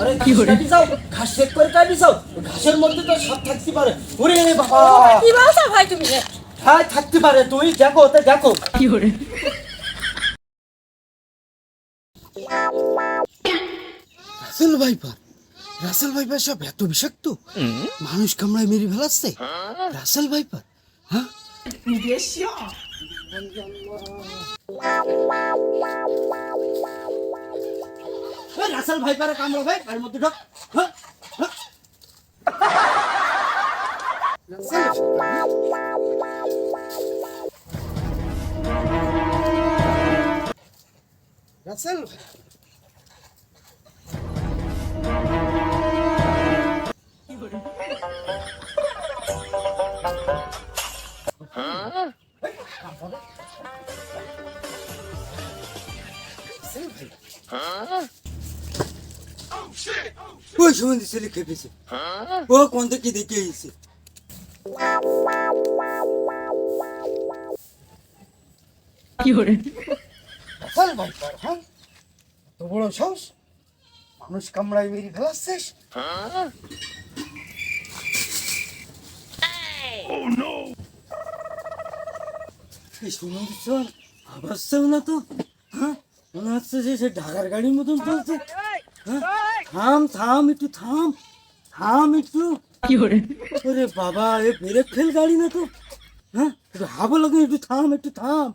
আরে ঘাস কাটি যাও ঘাস চেক করে কাটি যাও ঘাসের মধ্যে তো সব থাকতে পারে। ওরে বাবা। কি বলছো ভাই তুমি? হ্যাঁ থাকতে পারে। তুই দেখো ওতে দেখো। রাসেল ভাইপার। রাসেল ভাইপার সব এত বিষাক্ত? মানুষ কামড়ায় মেরে ফেলাচ্ছে? রাসেল ভাইপার হ্যাঁ? ওই রাসেল ভাইপারে কামড়া ভাই আর মধ্যে ঢোক। হ্যাঁ হ্যাঁ। রাসেল। রাসেল ওই সুমন্দি ছেলে খেপেছে। ও কোন থেকে দেখে এসেছে? রাসেল ভাইপার হ্যাঁ তো বড় সাহস? মানুষ কামড়ায় মেরে ফেলাচ্ছিস? চল আবাসছেও না তো হ্যাঁ? মনে হচ্ছে যে সে ঢাকার গাড়ির মতন চলছে হ্যাঁ? থাম থাম একটু থাম থাম একটু। কি করে ওরে বাবা এ ব্রেক ফেল গাড়ি না তো। হ্যাঁ একটু হাবো লাগে একটু থাম একটু থাম।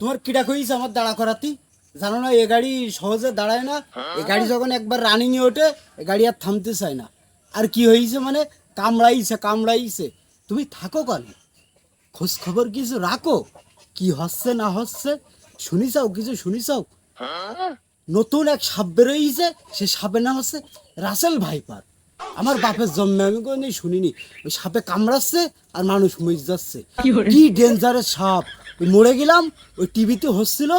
তোমার কিটা কইছে আমার দাঁড়া করাতি? জানো না এ গাড়ি সহজে দাঁড়ায় না। এ গাড়ি যখন একবার রানিং এ ওঠে এ গাড়ি আর থামতে চায় না। আর কি হয়েছে মানে কামড়াইছে কামড়াইছে। তুমি থাকো কেন? খোঁজ খবর কিছু রাখো। কি হচ্ছে না হচ্ছে? শুনি চাও কিছু শুনি চাও? নতুন এক সাপ বেরোইছে সে সাপের নাম হচ্ছে রাসেল ভাইপার। আমার বাপের জন্মে আমি কোনো শুনিনি। ওই সাপে কামড়াচ্ছে আর মানুষ মরে যাচ্ছে। কি ডেঞ্জারের সাপ। ওই মরে গেলাম ওই টিভিতে হচ্ছিল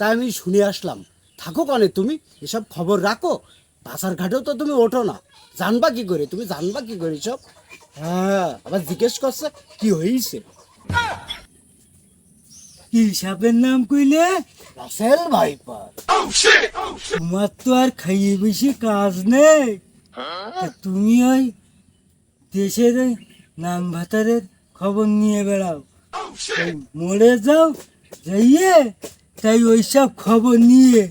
তাই আমি শুনে আসলাম। থাকো কনে তুমি এসব খবর রাখো। বাজার ঘাটেও তো তুমি ওঠো না। জানবা কি করে? তুমি জানবা কি করে সব? হ্যাঁ আবার জিজ্ঞেস করছে কি হয়েছে কি সাপের নাম কইলে? Russell viper. তোমার তো আর খাইয়ে বেশি কাজ নেই। তুমি ওই দেশের নাম ভাতারের খবর নিয়ে বেড়াও। মরে যাও যাইয়ে তাই ওইসব খবর নিয়ে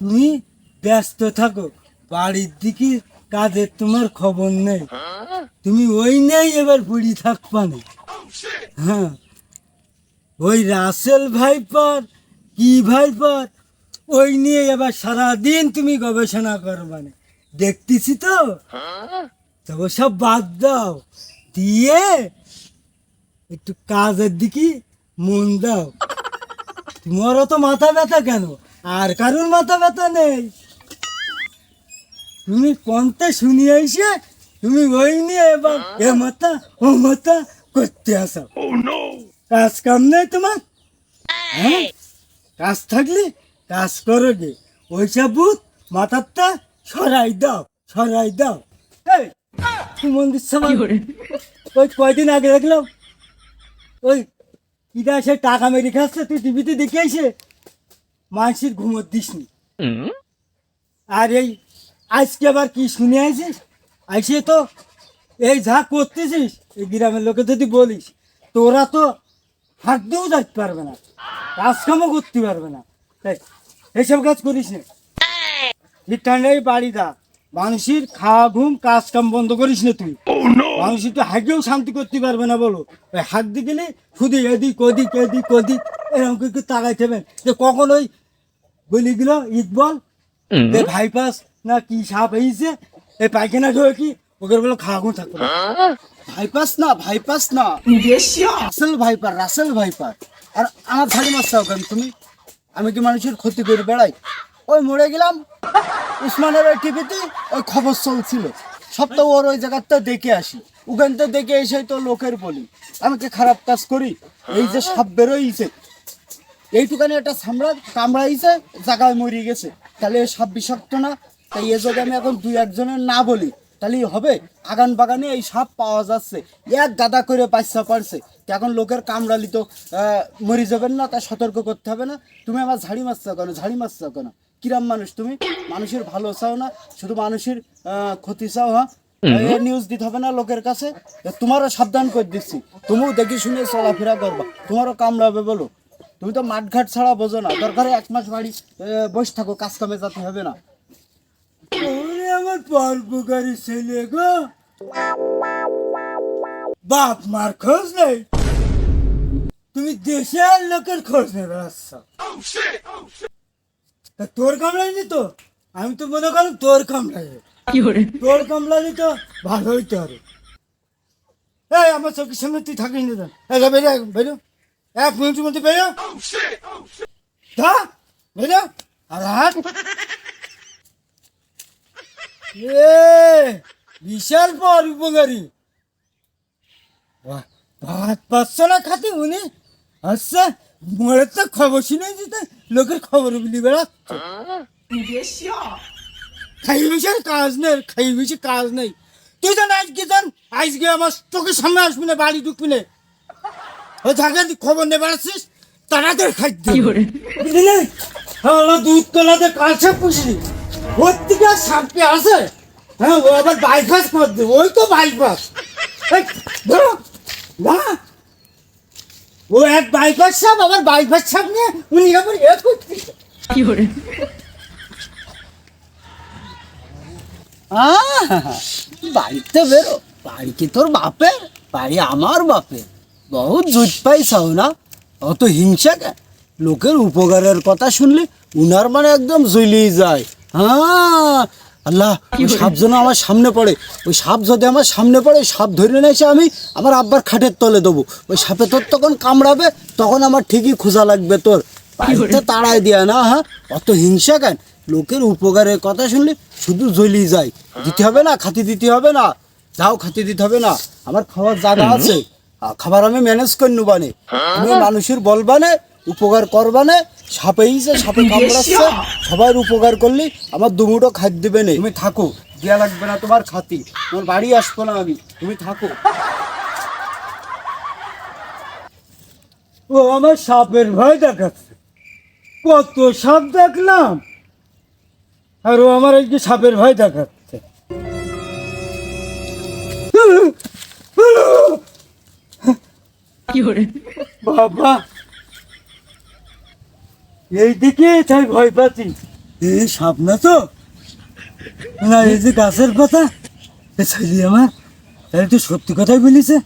তুমি ব্যস্ত থাকো। বাড়ির দিকে কাজের তোমার খবর নেই। তুমি ওই নেই এবার পড়ি থাকবা না হ্যাঁ। ওই রাসেল ভাইপার, কি ভাইপার? ওই নিয়ে এবার সারাদিন তুমি গবেষণা করবানে দেখতেছি তো? তো সব বাদ দাও। দিয়ে একটু কাজের দিকে মন দাও। তোমারও তো মাথা ব্যথা কেন? আর কারুর মাথা ব্যথা নেই? তুমি কন্তে শুনি এসে তুমি ওই নিয়ে এবার এ মাথা ও মাথা করতে আসো। কাজ কাম নেই তোমার? হ্যাঁ? কাজ থাকলে কাজ করো গে ওইসব বুথ মাথারটা সরাই দাও সরাই দাও। এই মন্দির সবাই ওই কয়দিন আগে দেখলাম ওই কিটা সে টাকা মেরে খাচ্ছে তুই টিভিতে দেখে এসে মানসির ঘুমোর দিসনি। আর এই আজকে আবার কি শুনে আইছিস? আইসে তো এই যা করতেছিস এই গ্রামের লোকে যদি বলিস তোরা তো হাত দিয়েও যাইতে পারবে না। কাজ কামও করতে পারবে না। তাই এইসব কাজ করিস না। বাড়ি দা মানুষের খাওয়া ঘুম কাজ কাম বন্ধ করিস না তুই। মানুষের তো হাগেও শান্তি করতে পারবে না বলো। ওই হাত দিয়ে গেলে শুধু এদিক ওদিক এদিক ওদিক এরকম কিছু তাকাই থাকবেন যে কখন ওই বলি দিল ইকবল যে ভাইপাস না কি সাপ হয়েছে এই পায়খানা ঢোকে কি ওকে বলে খাওয়া ঘুম থাকবে। ভাইপাস না ভাইপাস না। রাসেল ভাইপার রাসেল ভাইপার আর আমার ঝাড়ি মারছে কেন তুমি? আমি কি মানুষের ক্ষতি করে বেড়াই? ওই মরে গেলাম। উসমানের ওই টিভিতে ওই খবর চলছিল। সব তো ওর ওই জায়গাটা দেখে আসি। ওখান থেকে দেখে এসে তো লোকের বলি। আমি কি খারাপ কাজ করি? এই যে সাপ বেরোইছে। এইটুখানি একটা সামড়া কামড়াইছে জায়গায় মরিয়ে গেছে। তাহলে সাপ বিষাক্ত না? তাই এ যদি আমি এখন দুই একজনের না বলি। তাহলেই হবে আগান বাগানে এই সাপ পাওয়া যাচ্ছে। এক গাদা করে বাচ্চা পারছে। এখন লোকের কামড়ালি তো মরে যাবেন না তা সতর্ক করতে হবে না। তুমি আমার ঝাড়ি মারছ কেন? ঝাড়ি মারছ কেন? কিরাম মানুষ তুমি? মানুষের ভালো চাও না শুধু মানুষের আহ, ক্ষতি চাও হ্যাঁ? নিউজ দিতে হবে না লোকের কাছে। তোমারও সাবধান করে দিচ্ছি। তুমিও দেখি শুনে চলাফেরা করবা। তোমারও কামড়াবে বলো। তুমি তো মাঠঘাট ছাড়া বোঝো না। দরকারে এক মাস বাড়ি বসে থাকো কাজ কামে যেতে হবে না। আমার পরপুকারী ছেলে গো। বাপ মার খোঁজ নেই। তুমি দেশের লোকের খোঁজ নেবে আচ্ছা। তা তোর কামড়াইনি তো? আমি তো মনে করলাম তোর কামড়াই তোর কামড়ালি তো ভালো হইতে হবে এই আমার চোখের সামনে তুই থাকিস না এই বেরো বেরো। এক মিনিটের মধ্যে বেরো। বেরো। আর হাট এ বিশাল পর উপকারী। ভাত পাচ্ছ না খাতে উনি? আচ্ছা মোড়ের তো খবর শুনে যেতে লোকের খবর বলি বেড়াচ্ছে খাই বেশি কাজ নেই খাই বেশি কাজ নেই। তুই তো আজকে জান আজকে আমার চোখের সামনে আসবি না বাড়ি ঢুকবি না। ও থাকে খবর নিয়ে বেড়াচ্ছিস তাড়াতাড়ি খাদ্য হ্যাঁ দুধ তোলাতে কাছে পুষলি। আসে হ্যাঁ ও আবার বাইপাস করবে ওই তো বাইপাস ধরো না? ও এক বাইপাস সাপ আবার বাইপাস সাপ নিয়ে উনি আবার এ করছে। আহ, বাড়িতে বেরো বাড়ি কি তোর বাপের? বাড়ি আমার বাপের। বহুত দুধ পাইছাও না? অত হিংসা কেন লোকের উপকারের কথা শুনলে উনার মানে একদম জ্বলিয়ে যায়। হ্যাঁ আল্লাহ ওই সাপ যেন আমার সামনে পড়ে। ওই সাপ যদি আমার সামনে পড়ে সাপ ধরে নিয়ে এসে আমি আমার আব্বার খাটের তলে দেবো। ওই সাপে তোর তখন কামড়াবে তখন আমার ঠিকই খোঁজা লাগবে তোর। তাড়ায় দিয়া না হ্যাঁ? অত হিংসা কেন? লোকের উপকারের কথা শুনলে শুধু জ্বলিয়ে যায়। দিতে হবে না খাতি দিতে হবে না। যাও খাতি দিতে হবে না। আমার খাওয়ার জায়গা আছে। খাবার আমি ম্যানেজ করে নেবানে তুমি মানুষের বলবানে। উপকার করবানে সাপেই যে সাপে কামড়াচ্ছে সবার উপকার করলি আমার দুমুটো খাদ্য দেবে নেই তুমি থাকো দেয়া লাগবে না তোমার খাতি। তোমার বাড়ি আসব না আমি তুমি থাকো। ও আমার সাপের ভয় দেখাচ্ছে। কত সাপ দেখলাম। আর ও আমার আজকে সাপের ভয় দেখাচ্ছে। কি বাবা এইদিকে তাই ভয় পাচ্ছি। এ সাপ না তো? না, এই যে গাছের পাতা, এ আমার তাহলে তো সত্যি কথাই বলিছে।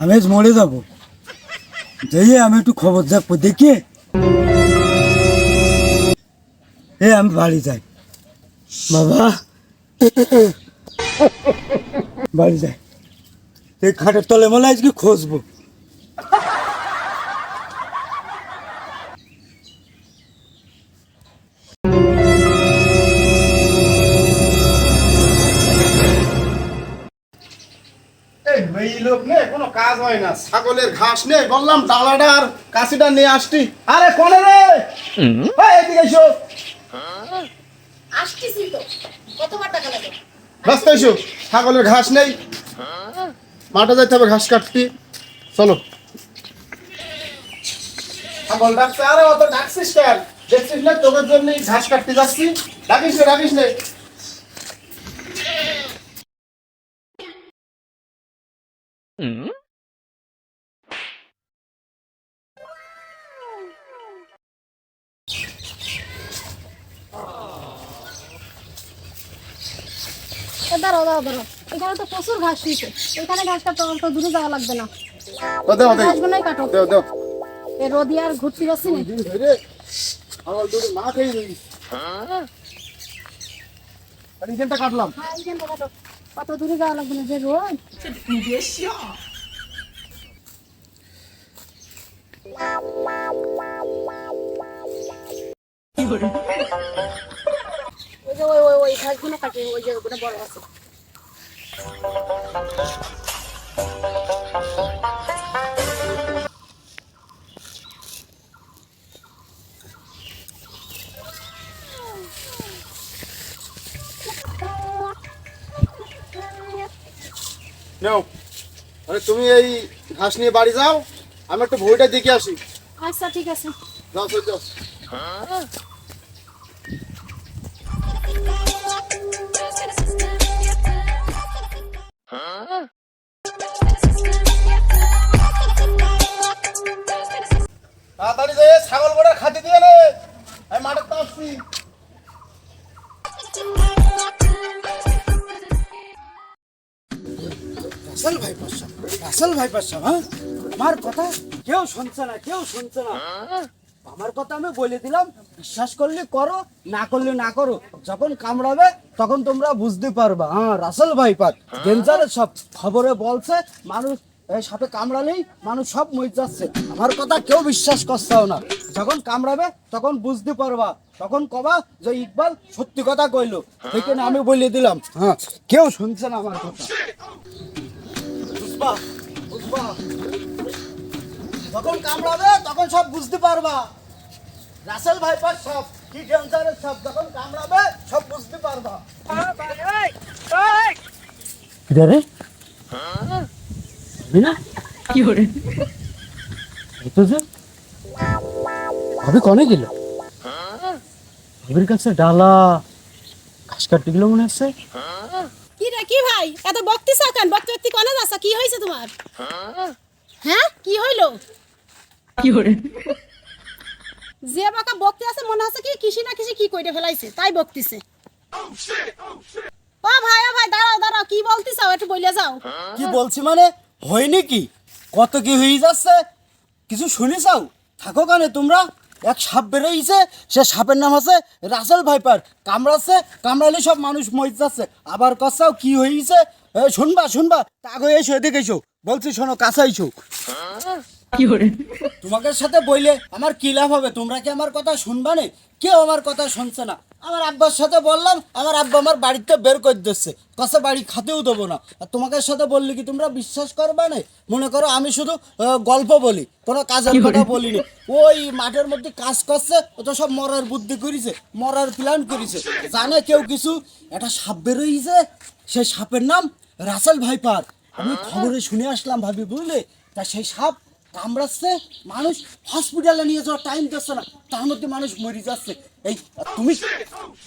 আমি আজ মরে যাব। যাইয়ে আমি একটু খবর রাখব দেখি। এ, আমি বাড়ি যাই। বাবা। বাড়ি যাই। এই খাটের তলে মনে আজকে খুঁজবো এই লোক নেই কোনো কাজ হয় না। ছাগলের ঘাস নেই বললাম আর কাশিটা নিয়ে আসছি আরে কোনে রে? এই, এদিকে এসো। আসতেছি তো। কতবার টাকা লাগে? ব্যস্ত এসো। ছাগলের ঘাস নেই। মাঠে যাইতে হবে ঘাস কাটতে। চলো। ছাগল ডাকছে আরে অত ডাকছিস কেন? দেখছিস না তোদের জন্য ঘাস কাটতে যাচ্ছি। ডাকিস নে ডাকিস নে এ দাঁড়াও দাঁড়াও দাঁড়াও। এখানে তো প্রচুর ঘাস নিচে এখানে ঘাস কাটতে আমার তো দূরে যাওয়া লাগবে না। দেও দেও। কাটো। দেও দেও। এ রোদি আর ঘুরতে যাচ্ছি না। দিন ধরে। ছাগল দুটো মা খেয়ে আর এইখানটা কাটলাম। হ্যাঁ, কাটো। কত দূরে যাওয়া লাগবে না যে রোদ ওই যে ওই ওই ঘাসগুলো কাটে ওই যে বড় আছে নাও। মানে তুমি এই ঘাস নিয়ে বাড়ি যাও আমি একটু ভইটা দেখে আসি। আচ্ছা ঠিক আছে। যাও চল যাও। ছাগল গোড়া খাতি দিয়ে আমি মাঠে তো আসছি রাসেল ভাই পাশা, রাসেল ভাই পাশা হ্যাঁ? আমার কথা কেউ শুনছে না, কেউ শুনছে না। আমার কথা আমি বলে দিলাম, বিশ্বাস করলে করো, না করলে না করো। যখন কামড়াবে, তখন তোমরা বুঝতে পারবা। হ্যাঁ রাসেল ভাই পাত ডেঞ্জারের সব খবরে বলছে, মানুষ এই সাপে কামড়ালেই মানুষ সব মরে যাচ্ছে। আমার কথা কেউ বিশ্বাস করছেও না। যখন কামড়াবে, তখন বুঝতে পারবা। তখন কবা যে ইকবাল সত্যি কথা কইলো। সেখানে আমি বলে দিলাম হ্যাঁ। কেউ শুনছে না আমার কথা। বুঝবা বুঝবা। যখন কামড়াবে তখন সব বুঝতে পারবা। রাসেল ভাইপার সব কি ডেঞ্জারের সব যখন কামড়াবে সব বুঝতে পারবা। রে? কি করে তো যে? ভাবি কনে গেল? ভাবির কাছে ডালা ঘাস কাটতে গেল মনে হচ্ছে। কি রে কি ভাই? এত বকতিস কেন? বকতে বকতে কনে যাচ্ছ? কি হয়েছে তোমার? হ্যাঁ? কি হইল? কি করে যে বাকা বকতে আছে মনে হচ্ছে কি কিসি না কিসি কি কইরে ফেলাইছে তাই বকতিছে। ও ভাই ও ভাই দাঁড়াও দাঁড়াও কি বলতিস একটু বলে যাও। কি বলছি মানে? হয়নি কি? কত কি হয়ে যাচ্ছে? কিছু শুনিছাও? থাকো কানে তোমরা। এক সাপ বেরোইছে সে সাপের নাম আছে রাসেল ভাইপার। কামড়াচ্ছে কামড়ালে সব মানুষ মরে যাচ্ছে। আবার কসাও কি হয়েছে? শুনবা শুনবা। তাগো এসো, এদিকে এসো। বলছি, শোনো, কাছে তোমাকে সাথে বইলে আমার কি লাভ হবে? তোমরা কি আমার কথা শুনবা না? কেউ আমার কথা শুনছে না। আমার আব্বার সাথে বললাম আমার আব্বা আমার বাড়িতে বের করে দিচ্ছে। কাছে বাড়ি খাতেও দেবো না। আর তোমাকে সাথে বললে কি তোমরা বিশ্বাস করবা না? মনে করো আমি শুধু গল্প বলি কোনো কাজের কথা বলিনি। ওই মাঠের মধ্যে কাজ করছে ও তো সব মরার বুদ্ধি করেছে মরার প্ল্যান করেছে। জানে কেউ কিছু? একটা সাপ বেরোইছে সে সাপের নাম রাসেল ভাইপার। আমি খবরে শুনে আসলাম ভাবি বুঝলে? তা সেই সাপ কামড়াচ্ছে, মানুষ হসপিটালে নিয়ে যাওয়ার টাইম দিচ্ছে না, তার মধ্যে মানুষ মরে যাচ্ছে। এই, তুমি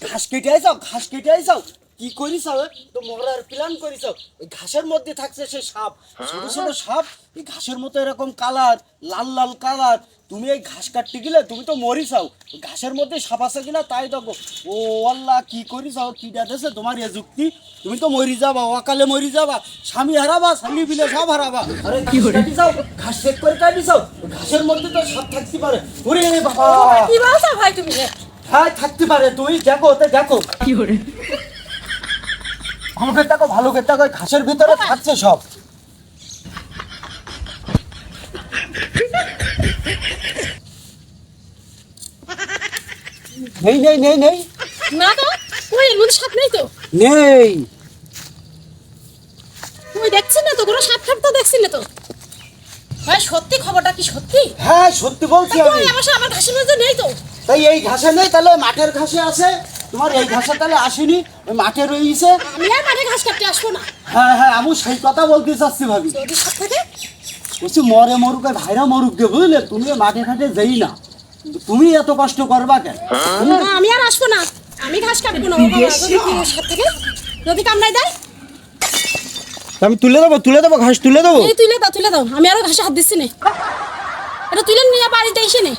ঘাস কেটে যাও, ঘাস কেটে আইসাও কি করিসাও তো মরার প্ল্যান করিসাও এই ঘাসের মধ্যে থাকছে সে সাপ। ছোট ছোট সাপ এই ঘাসের মতো এরকম কালার লাল লাল কালার। তুমি এই ঘাস কাটতে গেলে তুমি তো মরিসাও ঘাসের মধ্যে সাপ আছে কিনা তাই দেখো। ও আল্লাহ কি করিসাও কি দেছে তোমার এ যুক্তি? তুমি তো মরি যাবা অকালে মরি যাবা। স্বামী হারাবা স্বামী বিলে সব হারাবা। আরে কি কাটি যাও ঘাস চেক করে কাটি যাও ঘাসের মধ্যে তো সাপ থাকতে পারে। ওরে বাবা। কি বলছো ভাই তুমি? হ্যাঁ থাকতে পারে। তুই দেখো ওতে দেখো। কি করে আমাকে দেখো ভালো করে এই ঘাসের ভিতরে থাকছে সব। নেই নেই নেই নেই। না তো ওই এর মধ্যে সাপ নেই তো? নেই। ওই দেখছি না তো কোনো সাপ সাপ তো দেখছি না তো? ভাই সত্যি খবরটা কি সত্যি? হ্যাঁ সত্যি বলছি আমি। আমার ঘাসের মধ্যে নেই তো। তাই এই ঘাসে নেই তাহলে মাঠের ঘাসে আছে। তোমার এই ঘাসে তাহলে আসেনি ওই মাঠে রয়েছে। আমি আর মাঠে ঘাস কাটতে আসব না। হ্যাঁ হ্যাঁ আমি সেই কথা বলতে চাচ্ছি ভাবি। যদি সাপ থাকে? বলছি মরে মরুক আর ভাইরা মরুক দিয়ে বুঝলে? তুমি মাঠে ঘাটে যেই না। তুমি এত কষ্ট করবা কেন? না আমি আর আসব না। আমি ঘাস কাটবো না ও বাবা, যদি থাকে কামড়াই দেয়। আমি তুলে দেবো তুলে দেবো ঘাস তুলে দেবো। এই তুলে দাও তুলে দাও। আমি আরও ঘাসে হাত দিচ্ছি না। এটা তুলে নিয়ে বাড়িতে এসে নে।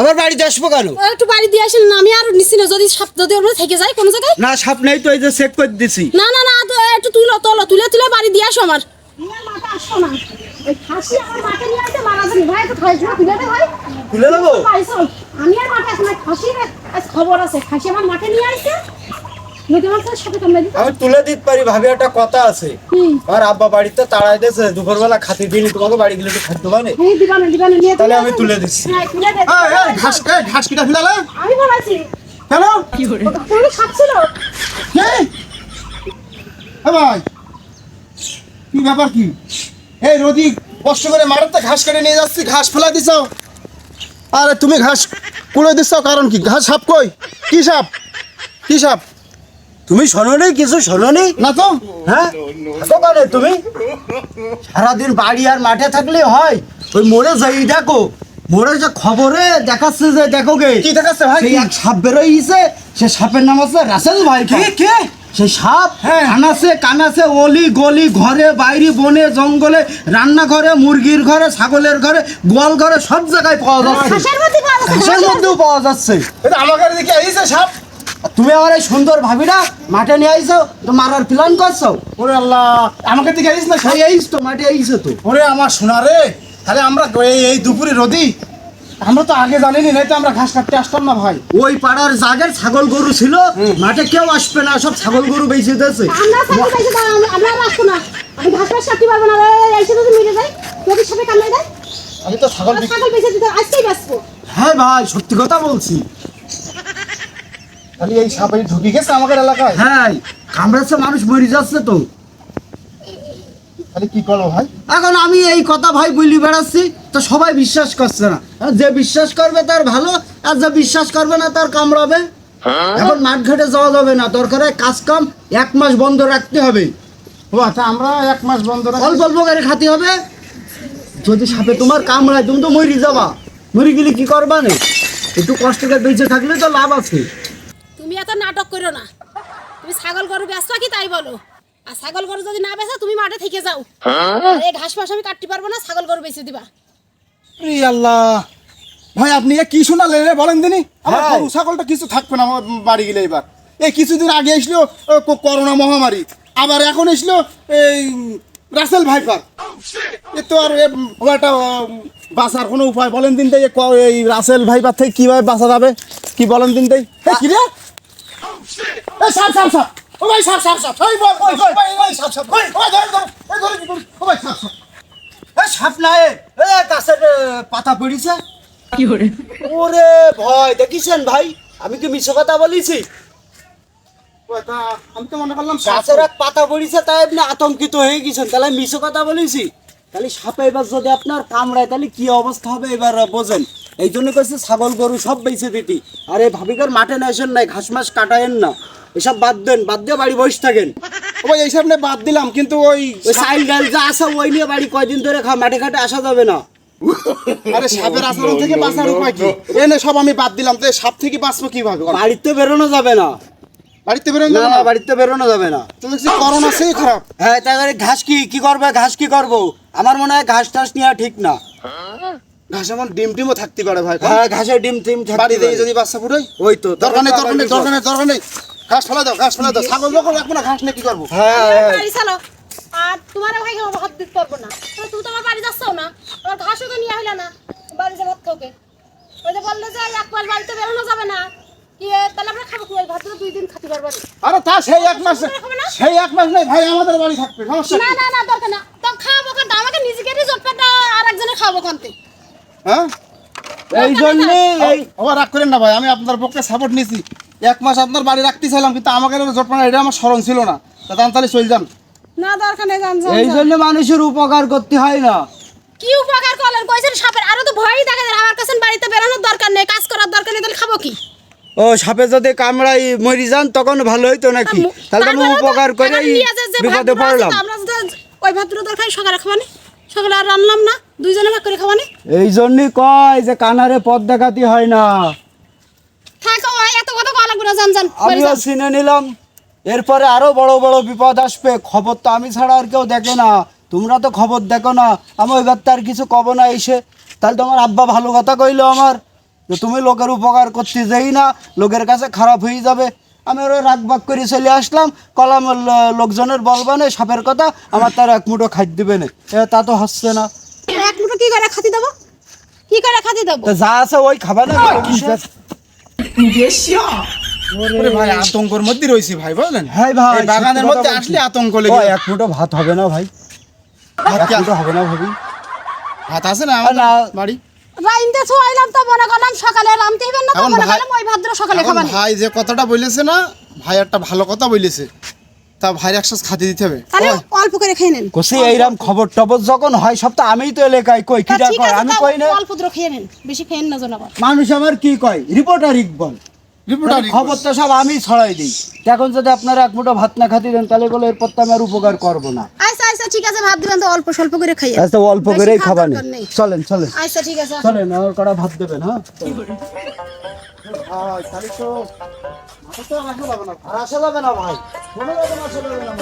আবার বাড়িতে আসব কেন? ও একটু বাড়ি দিয়ে আসেন না আমি আর নিচ্ছি না। যদি সাপ যদি ওর থেকে যায় কোনো জায়গায়? না সাপ নেই তো এই যে চেক করে দিছি। না না না তো একটু তুলো তোলো তুলে তুলে বাড়ি দিয়ে আসো আমার। মাথা আসো না। ওই খাসি আমার মাঠে নিয়ে আসতে মারা যাবে ভাই তো খাসি তুলে দে ভাই। তুলে দেবো? আমি আর মাঠে আসি না। খাসির আজ খবর আছে। খাসি আমার মাঠে নিয়ে আসছে। আমি তুলে দিতে পারি ভাবি একটা কথা আছে। আর আব্বা বাড়িতে তাড়াই দিয়েছে দুপুরবেলা খাতে দিইনি তোমাকে বাড়ি গেলে তো খাদ্য দিবানে দিবানে নিয়ে তাহলে আমি তুলে দিচ্ছি। হ্যাঁ তুলে ঘাস ঘাস কিটা ফেলালে আমি বলাইছি কেন? কি করে তুমি খাচ্ছিল ভাই কি ব্যাপার কি? এই রোদি কষ্ট করে মারাতে ঘাস কেটে নিয়ে যাচ্ছি ঘাস ফেলা দিছ। আরে তুমি ঘাস কুড়ে দিচ্ছ কারণ কি? ঘাস সাপ কই? কি সাপ? কি সাপ? তুমি শোনো নি কিছু শোনো নি না তো হ্যাঁ তুমি? সারাদিন বাড়ি আর মাঠে থাকলে হয়। ওই মোড়ে যাই দেখো। মোড়ে যে খবরে দেখাচ্ছে যে দেখো গে। কি দেখাচ্ছে ভাই? সেই এক সাপ বেরোইছে। সে সাপের নাম আছে রাসেল ভাই কে কে? সেই সাপ হ্যাঁ। কানাছে কানাছে অলি গলি ঘরে বাইরে বনে জঙ্গলে রান্নাঘরে মুরগির ঘরে ছাগলের ঘরে গোয়াল ঘরে সব জায়গায় পাওয়া যাচ্ছে। পাওয়া যাচ্ছে। ঘাসের মধ্যেও পাওয়া যাচ্ছে। এটা আমার কাছে দেখি সাপ। তুমি আমার এই সুন্দর ভাবি না মাঠে নিয়ে আইছো তো মারার প্ল্যান করছ? ওরে আল্লাহ আমাকে দিকে আইস না সেই আইস তো মাঠে আইছো তো। ওরে আমার সোনা রে তাহলে আমরা এই এই দুপুরে রোদি? আমরা তো আগে জানিনি নাই তো আমরা ঘাস কাটতে আসতাম না ভাই। ওই পাড়ার জাগের ছাগল গরু ছিল মাঠে কেউ আসবে না সব ছাগল গরু বেঁচে দিয়েছে আমরা সাথে পাইছি দাঁড়া আমরা আর আসব না। আমি ঘাস কাটতে পারব না এই এসে যদি মিলে যায় যদি সাথে কামড়ে দেয় আমি তো ছাগল ছাগল বেঁচে দিতে আজকেই বাঁচবো। হ্যাঁ ভাই সত্যি কথা বলছি। এই সাপ ঢুকে গেছে আমাদের এলাকায়? হ্যাঁ কামড়াচ্ছে মানুষ মরে যাচ্ছে তো। কি করব ভাই? এখন আমি এই কথা ভাই বলি বেড়াচ্ছি তো সবাই বিশ্বাস করছে না। যে বিশ্বাস করবে তার ভালো আর যে বিশ্বাস করবে না তার কামড়াবে। এখন মাঠ ঘাটে যাওয়া যাবে না দরকারে কাজ কাম এক মাস বন্ধ রাখতে হবে। ও আচ্ছা আমরা এক মাস বন্ধ রাখি। অল্প অল্প করে খাতে হবে। যদি সাপে তোমার কামড়ায় তুমি তো মরি যাবা। মরি গেলে কি করবা না? একটু কষ্ট করে বেঁচে থাকলে তো লাভ আছে। তুমি এত নাটক করো না। তুমি ছাগল গরু বেচবা কি তাই বলো? আর ছাগল গরু যদি না বেচা তুমি মাঠে থেকে যাও। এই ঘাস ফাস আমি কাটতে পারব না ছাগল গরু বেচে দিবা। আল্লাহ। ভাই আপনি এ কি শোনালেন রে বলেন দিনি? আমার হ্যাঁ। গরু ছাগলটা কিছু থাকবে না আমার বাড়ি গেলে এবার। এই কিছুদিন আগে এসলো করোনা মহামারী। আবার এখন এসলো এই রাসেল ভাইপার। এ তো আর একটা বাঁচার কোনো উপায় বলেন দিন তাই ক- এই রাসেল ভাইপার থেকে কীভাবে বাঁচা যাবে? কি বলেন দিন তাই কি রে? সাপ সাপ সাপ। ও ভাই সাপ সাপ সাপ। এই বল ওই ওই ওই সাপ সাপ। ওই ওই ধরে ধরে ওই ধরে কি করি? ও ভাই সাপ সাপ। এ সাপ নাই এ। গাছের পাতা পড়িছে। কি hore ওরে ভয় দেখিছেন ভাই? আমি কি মিছো কথা বলেছি? আমি তো মনে করলাম গাছের পাতা পড়িছে তাই আপনি আতঙ্কিত হয়ে গেছেন। তাহলে আমি মিছো কথা বলেছি? তাহলে সাপে এবার যদি আপনার কামড়ায় তাহলে কি অবস্থা হবে এবার বোঝেন। এই জন্য কইছে ছাগল গরু সব বেঁচে দিতি। আরে ভাবিকার মাঠে না এসেন নাই ঘাস মাস কাটায়েন না। এসব বাদ দেন বাদ দিয়ে বাড়ি বসে থাকেন। ওই এই সামনে বাদ দিলাম কিন্তু ওই সাইল ডাল যা আসা ওই নিয়ে বাড়ি কয়দিন ধরে মাঠে ঘাটে আসা যাবে না। আরে সাপের আচরণ থেকে বাঁচার উপায় কি? এনে সব আমি বাদ দিলাম তো এই সাপ থেকে বাঁচবো কীভাবে? বাড়িতে বেরোনো যাবে না। বাড়িতে বেরোন না না? বাড়িতে বেরোনো যাবে না। তো দেখছি করোনা সেই খারাপ। হ্যাঁ তাই ঘাস কি কি করবে ঘাস কি করব? আমার মনে হয় ঘাস টাস নেওয়া ঠিক না। ঘাস আমার ডিম টিমও থাকতে পারে ভাই হ্যাঁ ঘাসের ডিম টিম থাকতে বাড়ি দিয়ে যদি বাচ্চা ফুটোই ওই তো দরকার নেই দরকার নেই দরকার নেই দরকার নেই। ঘাস ফেলা দাও ঘাস ফেলা দাও। ছাগল যখন রাখব না ঘাস নিয়ে কি করব? হ্যাঁ হ্যাঁ। বাড়ি চালো আর তোমার ভাই ভাত দিতে পারব না? তুমি তো বাড়ি যাচ্ছ না। আমার ঘাসও তো নিয়ে হইলে না। বাড়ি যে ভাত খাওকে। ওই যে বললে যে এক বাড়িতে বেরোনো যাবে না। কি এ, তাহলে আমরা খাব কি? ওই ভাত তো দুই দিন খাতে পারব না আরে তা সেই এক মাস সেই এক মাস নেই ভাই আমাদের বাড়ি থাকবে সমস্যা না না না দরকার না। তো খাব কেন আমাকে নিজেকে রিজোর্ট পেটা আর একজনে খাব কান্তে? হ্যাঁ? এই জন্য এই আবার রাগ করেন না ভাই আমি আপনার পক্ষে সাপোর্ট নিয়েছি এক মাস আপনার বাড়ি রাখতে চাইলাম কিন্তু আমাকে এটা আমার স্মরণ ছিল না। তা তাহলে চল যান। না দরকার নেই এই জন্য মানুষের উপকার করতে হয় না। কি উপকার করলেন? কইছেন সাপের আরও তো ভয়ই দেখা যায় আমার কাছে বাড়িতে বেরোনোর দরকার নেই কাজ করার দরকার নেই তাহলে খাব কি ও সাপে যদি কামড়াই মরি যান তখন ভালো হইতো নাকি? তাহলে আমি উপকার করে বিপদে পড়লাম। ওই ভাতগুলো দরকার সকালে খাবানি সকালে আর রান্নাম না দুইজনে ভাগ করে খাবানি এই জন্যই কয় যে কানারে পথ দেখাতি হয় না। থাক এত কথা কলা গুলো জান জান আমিও চিনে নিলাম। এরপরে আরও বড় বড় বিপদ আসবে। খবর তো আমি ছাড়া আর কেউ দেখে না। তোমরা তো খবর দেখো না। আমি এবার তো আর কিছু কব না এসে তাহলে তোমার আব্বা ভালো কথা কইলো আমার। যে তুমি লোকের উপকার করতে যাই না লোকের কাছে খারাপ হয়ে যাবে। আমি ওরা রাগ বাগ করে চলে আসলাম কলাম লোকজনের বলবানে সাপের কথা আমার তার এক মুঠো খাদ্য দিবে না। তা তো হচ্ছে না। এক মুঠো কি করে খাতি দেবো? কি করে খাতি দেবো? যা আছে ওই খাবে না ভাই আতঙ্কর মধ্যে রয়েছি ভাই বুঝলেন হ্যাঁ ভাই বাগানের মধ্যে আসলে আতঙ্ক লেগে এক মুঠো ভাত হবে না ভাই। ভাত হবে না ভাবি। ভাত আছে না না। বাড়ি? রাইন্দে ছুয়াইলাম তো মনে করলাম সকালে রামতে হইবেন না তো মনে করলাম ওই ভাদ্র সকালে এখন ভাই যে কথাটা বলেছে না ভাই একটা ভালো কথা বলেছে। তা ভাইয়ের একসাথে খাতে দিতে হবে। তাহলে অল্প করে খেয়ে নেন। কোসি এইরাম খবর টবর যখন হয় সব তো আমিই তো এলাকায় কই কি কিরা কয় আমি কই না? অল্প করে খেয়ে নেন বেশি খেয়ে না জনাব মানুষ আমার কি কয়? রিপোর্টার ইকবল। খবর তো সব আমি ছড়াই দিই। এখন যদি আপনারা এক মুঠো ভাত না খাতি দেন তাহলে বলে এরপর তো আমি আর উপকার করব না। আচ্ছা আচ্ছা ঠিক আছে ভাত দিবেন তো অল্প স্বল্প করে খাইয়ে। আচ্ছা অল্প করেই নেই। চলেন চলেন। আচ্ছা ঠিক আছে। চলেন আমার কটা ভাত দেবেন হ্যাঁ? ভাই তাহলে তো মাথা তো রাখা যাবে না। আসা যাবে না ভাই। কোনো রকম আসা যাবে না।